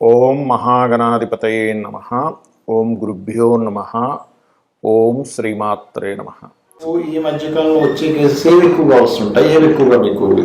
ఓం మహాగణాధిపతయే నమ. ఓం గురుభ్యో నమ. ఓం శ్రీమాత్రే నమ. ఈ మధ్యకాలంలో వచ్చే కేసెస్ ఏవి ఎక్కువగా వస్తుంటాయి? ఏవి ఎక్కువగా మీకు ఇది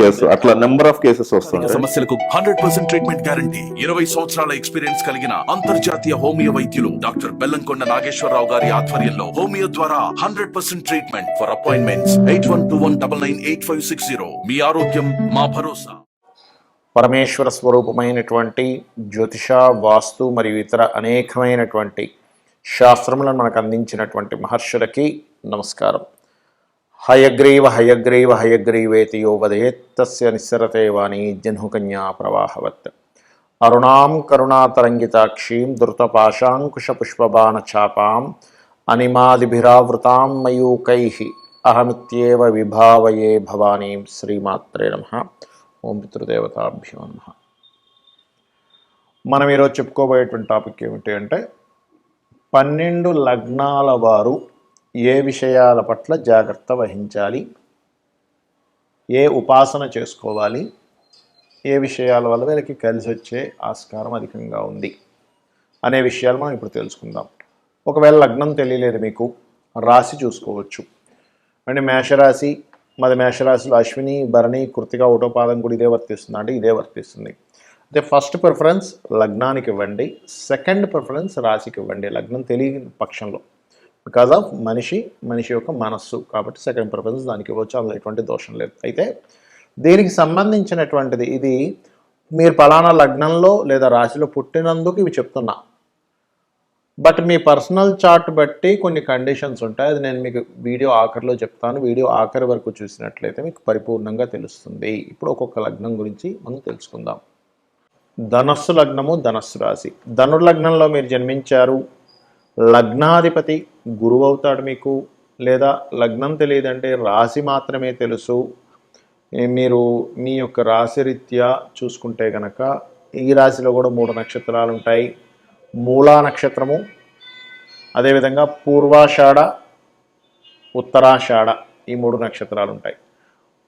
కేసు అట్లా నెంబర్ ఆఫ్ కేసెస్ వస్తుంటాయి. సమస్యలకు హండ్రెడ్ పర్సెంట్ ట్రీట్మెంట్ గ్యారంటీ ఇరవై సంవత్సరాల ఎక్స్పీరియన్స్ కలిగిన అంతర్జాతీయ హోమియో వైద్యులు డాక్టర్ బెల్లంకొండ నాగేశ్వరరావు గారి ఆధ్వర్యంలో హోమియో ద్వారా hundred percent treatment for appointments eight one two one double nine eight five six zero మీ ఆరోగ్యం మా భరోసా. పరమేశ్వర స్వరూపమైనటువంటి జ్యోతిష వాస్తు మరియు ఇతర అనేకమైనటువంటి శాస్త్రములను మనకు అందించినటువంటి మహర్షులకి నమస్కారం. హయగ్రీవ హయగ్రీవ హయగ్రీవేతి యో తస్య నిస్సరతే వాణి జహ్నుకన్యా ప్రవాహవత్. అరుణాం కరుణాతరంగితాక్షీం ధృతపాశాంకుశపుష్పబాణఛాపాం అనిమాదిభిరావృతాం మయూకై అహమిత్యేవ విభావయే భవానీం శ్రీమాత్రే నమ. ఓం పితృదేవతాభ్యో నమ. మనం ఈరోజు చెప్పుకోబోయేటువంటి టాపిక్ ఏమిటి అంటే పన్నెండు లగ్నాల వారు ఏ విషయాల పట్ల జాగ్రత్త వహించాలి? ఏ ఉపాసన చేసుకోవాలి? ఏ విషయాల వల్ల వీళ్ళకి కలిసి వచ్చే ఆస్కారం అధికంగా ఉంది? అనే విషయాలు మనం ఇప్పుడు తెలుసుకుందాం. ఒకవేళ లగ్నం తెలియలేదు మీకు రాశి చూసుకోవచ్చు. అంటే మేషరాశి మాది మేషరాశిలో అశ్విని భరణి కృతిక ఓటోపాదం కూడా ఇదే వర్తిస్తుంది. అంటే ఇదే వర్తిస్తుంది. అయితే ఫస్ట్ ప్రిఫరెన్స్ లగ్నానికి ఇవ్వండి. సెకండ్ ప్రిఫరెన్స్ రాశికి ఇవ్వండి. లగ్నం తెలియని పక్షంలో. బికాజ్ ఆఫ్ మనిషి మనిషి యొక్క మనస్సు కాబట్టి సెకండ్ ప్రిఫరెన్స్ దానికి ఇవ్వచ్చు అందులో ఎటువంటి దోషం లేదు. అయితే దీనికి సంబంధించినటువంటిది ఇది మీరు పలానా లగ్నంలో లేదా రాశిలో పుట్టినందుకు ఇవి చెప్తున్నా. బట్ మీ పర్సనల్ చార్ట్ బట్టి కొన్ని కండిషన్స్ ఉంటాయి. అది నేను మీకు వీడియో ఆఖరిలో చెప్తాను. వీడియో ఆఖరి వరకు చూసినట్లయితే మీకు పరిపూర్ణంగా తెలుస్తుంది. ఇప్పుడు ఒక్కొక్క లగ్నం గురించి మనం తెలుసుకుందాం. ధనస్సు లగ్నము ధనస్సు రాశి. ధనుర్లగ్నంలో మీరు జన్మించారు. లగ్నాధిపతి గురువు అవుతాడు మీకు లేదా లగ్నం తెలియదంటే రాశి మాత్రమే తెలుసు. మీరు మీ యొక్క రాశి రీత్యా చూసుకుంటే కనుక ఈ రాశిలో కూడా మూడు నక్షత్రాలు ఉంటాయి. మూలా నక్షత్రము అదేవిధంగా పూర్వాషాఢ ఉత్తరాషాఢ ఈ మూడు నక్షత్రాలు ఉంటాయి.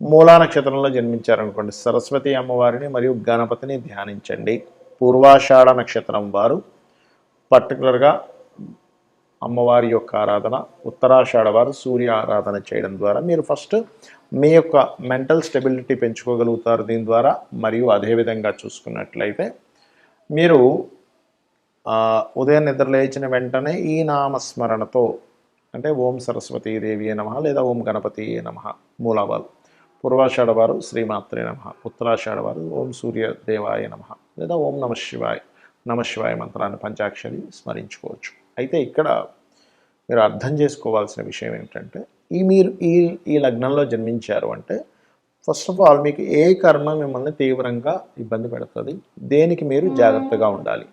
మూలా నక్షత్రంలో జన్మించారనుకోండి సరస్వతి అమ్మవారిని మరియు గణపతిని ధ్యానించండి. పూర్వాషాఢ నక్షత్రం వారు పర్టికులర్గా అమ్మవారి యొక్క ఆరాధన ఉత్తరాషాఢ వారు సూర్య ఆరాధన చేయడం ద్వారా మీరు ఫస్ట్ మీ యొక్క మెంటల్ స్టెబిలిటీ పెంచుకోగలుగుతారు దీని ద్వారా. మరియు అదేవిధంగా చూసుకున్నట్లయితే మీరు ఉదయం నిద్రలేచిన వెంటనే ఈ నామస్మరణతో అంటే ఓం సరస్వతీ దేవి నమ లేదా ఓం గణపతి నమ మూలావారు పూర్వాషాఢ వారు శ్రీమాత్రే నమ ఉత్తరాషాఢ వారు ఓం సూర్యదేవాయ నమ లేదా ఓం నమ శివాయ నమ శివాయ మంత్రాన్ని పంచాక్షరి స్మరించుకోవచ్చు. అయితే ఇక్కడ మీరు అర్థం చేసుకోవాల్సిన విషయం ఏమిటంటే ఈ మీరు ఈ ఈ లగ్నంలో జన్మించారు అంటే ఫస్ట్ ఆఫ్ ఆల్ మీకు ఏ కర్మ మిమ్మల్ని తీవ్రంగా ఇబ్బంది పెడుతుంది? దేనికి మీరు జాగ్రత్తగా ఉండాలి?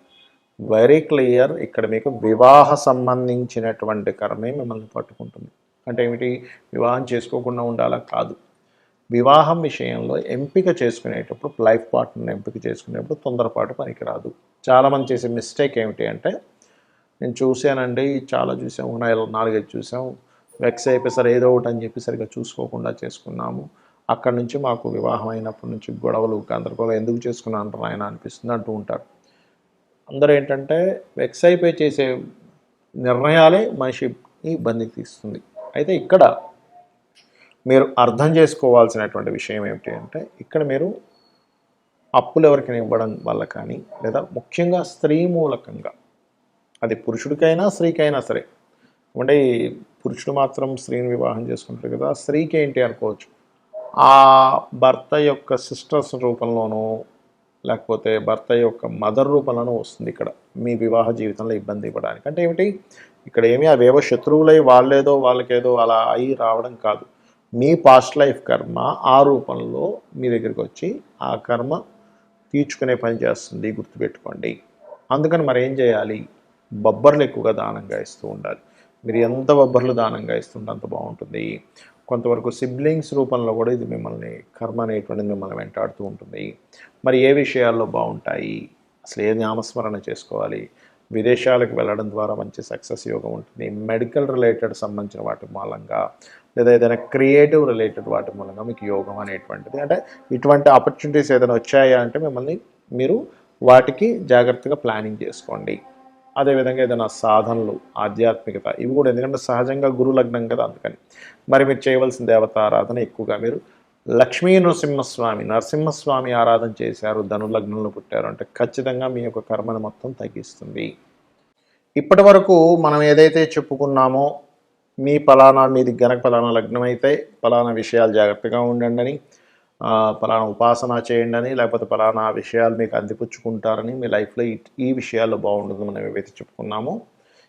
వెరీ క్లియర్ ఇక్కడ మీకు వివాహ సంబంధించినటువంటి కర్మే మిమ్మల్ని పట్టుకుంటుంది. అంటే ఏమిటి? వివాహం చేసుకోకుండా ఉండాలా? కాదు. వివాహం విషయంలో ఎంపిక చేసుకునేటప్పుడు లైఫ్ పార్ట్నర్ ఎంపిక చేసుకునేటప్పుడు తొందరపాటు పనికిరాదు. చాలామంది చేసే మిస్టేక్ ఏమిటి అంటే నేను చూశానండి చాలా చూసాం ఒక నాలుగైదు చూసాం వెక్స్ అయిపోయి సరే ఏదో ఒకటి అని చెప్పి సరిగా చూసుకోకుండా చేసుకున్నాము. అక్కడి నుంచి మాకు వివాహం అయినప్పటి నుంచి గొడవలు గందరగోళం ఎందుకు చేసుకున్నాను ఆయన అనిపిస్తుంది అంటూ ఉంటారు. అందరూ ఏంటంటే వెక్స్ అయిపోయి చేసే నిర్ణయాలే మనిషిని ఇబ్బందికి తీస్తుంది అయితే ఇక్కడ మీరు అర్థం చేసుకోవాల్సినటువంటి విషయం ఏమిటి అంటే ఇక్కడ మీరు అప్పులు ఎవరికైనా ఇవ్వడం వల్ల కానీ లేదా ముఖ్యంగా స్త్రీ మూలకంగా అది పురుషుడికైనా స్త్రీకైనా సరే. అంటే పురుషుడు మాత్రం స్త్రీని వివాహం చేసుకుంటారు కదా స్త్రీకి ఏంటి అనుకోవచ్చు? ఆ భర్త యొక్క సిస్టర్స్ రూపంలోనూ లేకపోతే భర్త యొక్క మదర్ రూపంలోనూ వస్తుంది ఇక్కడ మీ వివాహ జీవితంలో ఇబ్బంది ఇవ్వడానికి. అంటే ఏమిటి? ఇక్కడ ఏమి అవేవో శత్రువులై వాళ్ళేదో వాళ్ళకేదో అలా అయి రావడం కాదు. మీ పాస్ట్ లైఫ్ కర్మ ఆ రూపంలో మీ దగ్గరికి వచ్చి ఆ కర్మ తీర్చుకునే పని చేస్తుంది గుర్తుపెట్టుకోండి. అందుకని మరి ఏం చేయాలి? బొబ్బర్లు ఎక్కువగా దానంగా ఇస్తూ ఉండాలి. మీరు ఎంత బొబ్బర్లు దానంగా ఇస్తుంటే అంత బాగుంటుంది. కొంతవరకు సిబ్లింగ్స్ రూపంలో కూడా ఇది మిమ్మల్ని కర్మ అనేటువంటిది మిమ్మల్ని వెంటాడుతూ ఉంటుంది. మరి ఏ విషయాల్లో బాగుంటాయి? అసలు ఏ నామస్మరణ చేసుకోవాలి? విదేశాలకు వెళ్ళడం ద్వారా మంచి సక్సెస్ యోగం ఉంటుంది. మెడికల్ రిలేటెడ్ సంబంధించిన వాటి మూలంగా లేదా ఏదైనా క్రియేటివ్ రిలేటెడ్ వాటి మూలంగా మీకు యోగం అనేటువంటిది అంటే ఇటువంటి ఆపర్చునిటీస్ ఏదైనా వచ్చాయా అంటే మిమ్మల్ని మీరు వాటికి జాగ్రత్తగా ప్లానింగ్ చేసుకోండి. అదేవిధంగా ఏదైనా సాధనలు ఆధ్యాత్మికత ఇవి కూడా ఎందుకంటే సహజంగా గురు లగ్నం కదా అందుకని. మరి మీరు చేయవలసిన దేవత ఆరాధన ఎక్కువగా. మీరు లక్ష్మీ నృసింహస్వామి నరసింహస్వామి ఆరాధన చేశారు ధను లగ్నంలో పుట్టారు అంటే ఖచ్చితంగా మీ యొక్క కర్మను మొత్తం తగ్గిస్తుంది. ఇప్పటి వరకు మనం ఏదైతే చెప్పుకున్నామో మీ ఫలానా మీది గనక ఫలానా లగ్నం అయితే ఫలానా విషయాలు జాగ్రత్తగా ఉండండి అని పలానా ఫలానా ఉపాసన చేయండి అని లేకపోతే ఫలానా విషయాలు మీకు అందిపుచ్చుకుంటారని మీ లైఫ్లో ఈ విషయాల్లో బాగుంటుంది మనం ఏవైతే చెప్పుకున్నామో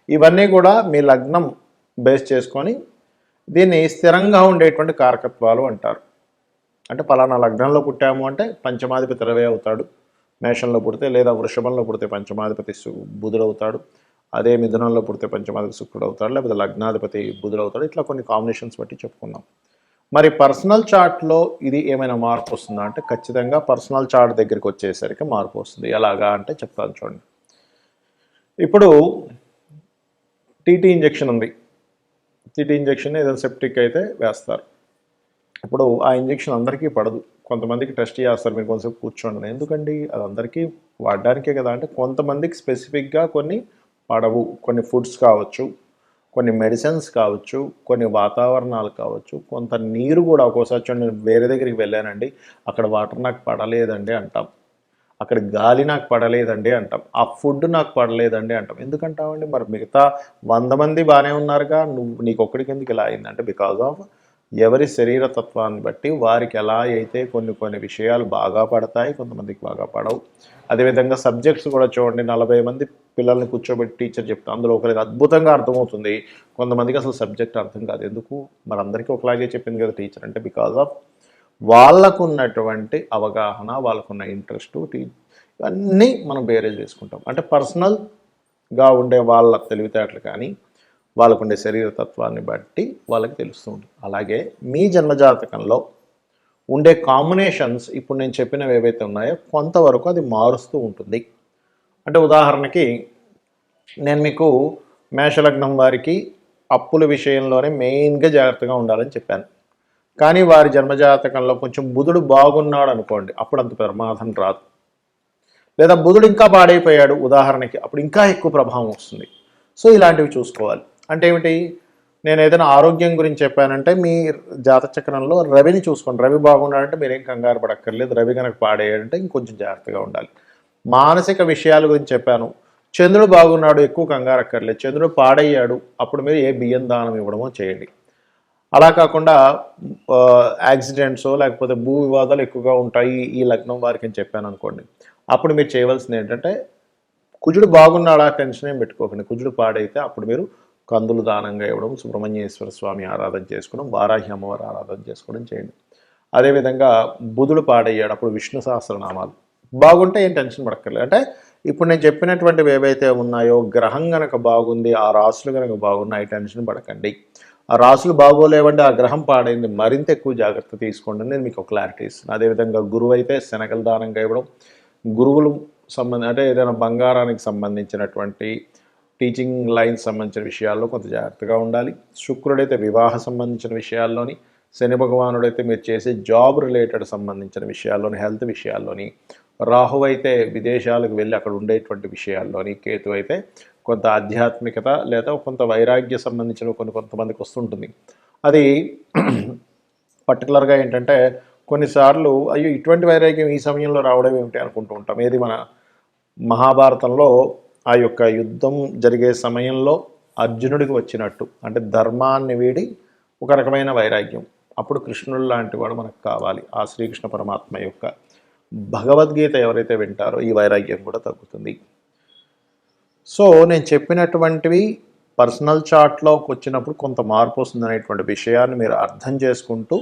ఇవన్నీ కూడా మీ లగ్నం బేస్ చేసుకొని దీన్ని స్థిరంగా ఉండేటువంటి కారకత్వాలు అంటారు. అంటే పలానా లగ్నంలో పుట్టాము అంటే పంచమాధిపతి రవి అవుతాడు. మేషంలో పుడితే లేదా వృషభంలో పుడితే పంచమాధిపతి సు- బుధుడు అవుతాడు. అదే మిథునంలో పుడితే పంచమాధిపతి శుక్రుడు అవుతాడు. లేకపోతే లగ్నాధిపతి బుధుడు అవుతాడు. ఇట్లా కొన్ని కాంబినేషన్స్ బట్టి చెప్పుకున్నాం. మరి పర్సనల్ చార్ట్లో ఇది ఏమైనా మార్పు వస్తుందా? అంటే ఖచ్చితంగా పర్సనల్ చార్ట్ దగ్గరికి వచ్చేసరికి మార్పు వస్తుంది. ఎలాగా అంటే చెప్తాను చూడండి. ఇప్పుడు టీటీ ఇంజెక్షన్ ఉంది. టీటీ ఇంజెక్షన్ ఏదైనా సెప్టిక్ అయితే వేస్తారు. ఇప్పుడు ఆ ఇంజెక్షన్ అందరికీ పడదు. కొంతమందికి టెస్ట్ చేస్తారు మీరు కొంతసేపు కూర్చోండి ఎందుకండి? అది అందరికీ వాడడానికే కదా. అంటే కొంతమందికి స్పెసిఫిక్గా కొన్ని పడవు. కొన్ని ఫుడ్స్ కావచ్చు. కొన్ని మెడిసిన్స్ కావచ్చు కొన్ని వాతావరణాలు కావచ్చు కొంత నీరు కూడా ఒక్కోసారి చూడండి నేను వేరే దగ్గరికి వెళ్ళానండి అక్కడ వాటర్ నాకు పడలేదండి అంటాం. అక్కడ గాలి నాకు పడలేదండి అంటాం. ఆ ఫుడ్ నాకు పడలేదండి అంటాం. ఎందుకంటామండి? మరి మిగతా వంద మంది బాగానే ఉన్నారుగా నువ్వు నీకు ఒక్కడికి ఎందుకు ఇలా అయిందంటే బికాజ్ ఆఫ్ ఎవరి శరీర తత్వాన్ని బట్టి వారికి ఎలా అయితే కొన్ని కొన్ని విషయాలు బాగా పడతాయి కొంతమందికి బాగా పడవు. అదేవిధంగా సబ్జెక్ట్స్ కూడా చూడండి నలభై మంది పిల్లల్ని కూర్చోబెట్టి టీచర్ చెప్తా అందులో ఒకరికి అద్భుతంగా అర్థమవుతుంది. కొంతమందికి అసలు సబ్జెక్ట్ అర్థం కాదు. ఎందుకు? మనందరికీ ఒకలాగే చెప్పింది కదా టీచర్ అంటే బికాజ్ ఆఫ్ వాళ్ళకున్నటువంటి అవగాహన వాళ్ళకున్న ఇంట్రెస్ట్ ఇవన్నీ మనం బేరేజ్ చేసుకుంటాం. అంటే పర్సనల్గా ఉండే వాళ్ళ తెలివితేటలు కానీ వాళ్ళకుండే శరీర తత్వాన్ని బట్టి వాళ్ళకి తెలుస్తూ ఉంటుంది. అలాగే మీ జన్మజాతకంలో ఉండే కాంబినేషన్స్ ఇప్పుడు నేను చెప్పినవి ఏవైతే ఉన్నాయో కొంతవరకు అది మారుస్తూ ఉంటుంది. అంటే ఉదాహరణకి నేను మీకు మేషలగ్నం వారికి అప్పుల విషయంలోనే మెయిన్గా జాగ్రత్తగా ఉండాలని చెప్పాను. కానీ వారి జన్మజాతకంలో కొంచెం బుధుడు బాగున్నాడు అనుకోండి అప్పుడు అంత ప్రమాదం రాదు. లేదా బుధుడు ఇంకా పాడైపోయాడు ఉదాహరణకి అప్పుడు ఇంకా ఎక్కువ ప్రభావం వస్తుంది. సో ఇలాంటివి చూసుకోవాలి. అంటే ఏమిటి? నేను ఏదైనా ఆరోగ్యం గురించి చెప్పానంటే మీ జాతచక్రంలో రవిని చూసుకోండి. రవి బాగున్నాడంటే మీరేం కంగారు పడక్కర్లేదు. రవి కనుక పాడేయాలంటే ఇంకొంచెం జాగ్రత్తగా ఉండాలి. మానసిక విషయాల గురించి చెప్పాను. చంద్రుడు బాగున్నాడు ఎక్కువ కంగారు అక్కర్లేదు. చంద్రుడు పాడయ్యాడు అప్పుడు మీరు ఏ బియ్యం దానం ఇవ్వడమో చేయండి. అలా కాకుండా యాక్సిడెంట్స్ లేకపోతే భూ వివాదాలు ఎక్కువగా ఉంటాయి ఈ లగ్నం వారికి అని చెప్పాను అనుకోండి. అప్పుడు మీరు చేయవలసింది ఏంటంటే కుజుడు బాగున్నాడా టెన్షన్ ఏం పెట్టుకోకండి. కుజుడు పాడైతే అప్పుడు మీరు కందులు దానంగా ఇవ్వడం సుబ్రహ్మణ్యేశ్వర స్వామి ఆరాధన చేసుకోవడం వారాహి అమ్మవారి ఆరాధన చేసుకోవడం చేయండి. అదేవిధంగా బుధుడు పాడయ్యాడు అప్పుడు విష్ణు సహస్రనామాలు. బాగుంటే ఏం టెన్షన్ పడక్కర్లేదు. అంటే ఇప్పుడు నేను చెప్పినటువంటివి ఏవైతే ఉన్నాయో గ్రహం గనక బాగుంది ఆ రాసులు గనక బాగున్నాయి టెన్షన్ పడకండి. ఆ రాసులు బాగోలేవండి ఆ గ్రహం పాడైంది మరింత ఎక్కువ జాగ్రత్త తీసుకోండి నేను మీకు ఒక క్లారిటీ ఇస్తున్నాను అదేవిధంగా గురువు అయితే శనగల దానంగా ఇవ్వడం గురువులు సంబంధ అంటే ఏదైనా బంగారానికి సంబంధించినటువంటి టీచింగ్ లైన్ సంబంధించిన విషయాల్లో కొంత జాగ్రత్తగా ఉండాలి. శుక్రుడైతే వివాహ సంబంధించిన విషయాల్లోని శని భగవానుడైతే మీరు చేసే జాబ్ రిలేటెడ్ సంబంధించిన విషయాల్లోని హెల్త్ విషయాల్లోని రాహు అయితే విదేశాలకు వెళ్ళి అక్కడ ఉండేటువంటి విషయాల్లోని కేతు అయితే కొంత ఆధ్యాత్మికత లేదా కొంత వైరాగ్య సంబంధించిన కొన్ని కొంతమందికి వస్తుంటుంది. అది పర్టికులర్గా ఏంటంటే కొన్నిసార్లు అయ్యో ఇటువంటి వైరాగ్యం ఈ సమయంలో రావడం ఏమిటి అనుకుంటూ ఉంటాం. ఏది మన మహాభారతంలో ఆ యొక్క యుద్ధం జరిగే సమయంలో అర్జునుడికి వచ్చినట్టు అంటే ధర్మాన్ని వీడి ఒక రకమైన వైరాగ్యం. అప్పుడు కృష్ణుడు లాంటి వాడు మనకు కావాలి. ఆ శ్రీకృష్ణ పరమాత్మ యొక్క భగవద్గీత ఎవరైతే వింటారో ఈ వైరాగ్యం కూడా తగ్గుతుంది. సో నేను చెప్పినటువంటివి పర్సనల్ చార్ట్లోకి వచ్చినప్పుడు కొంత మార్పు వస్తుంది అనేటువంటి విషయాన్ని మీరు అర్థం చేసుకుంటూ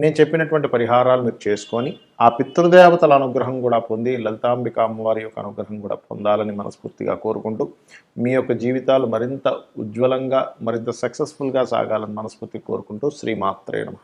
నేను చెప్పినటువంటి పరిహారాలు మీరు చేసుకొని ఆ పితృదేవతల అనుగ్రహం కూడా పొంది లలితాంబిక అమ్మవారి యొక్క అనుగ్రహం కూడా పొందాలని మనస్ఫూర్తిగా కోరుకుంటూ మీ యొక్క జీవితాలు మరింత ఉజ్వలంగా మరింత సక్సెస్ఫుల్గా సాగాలని మనస్ఫూర్తి కోరుకుంటూ శ్రీమాత్రే నమ.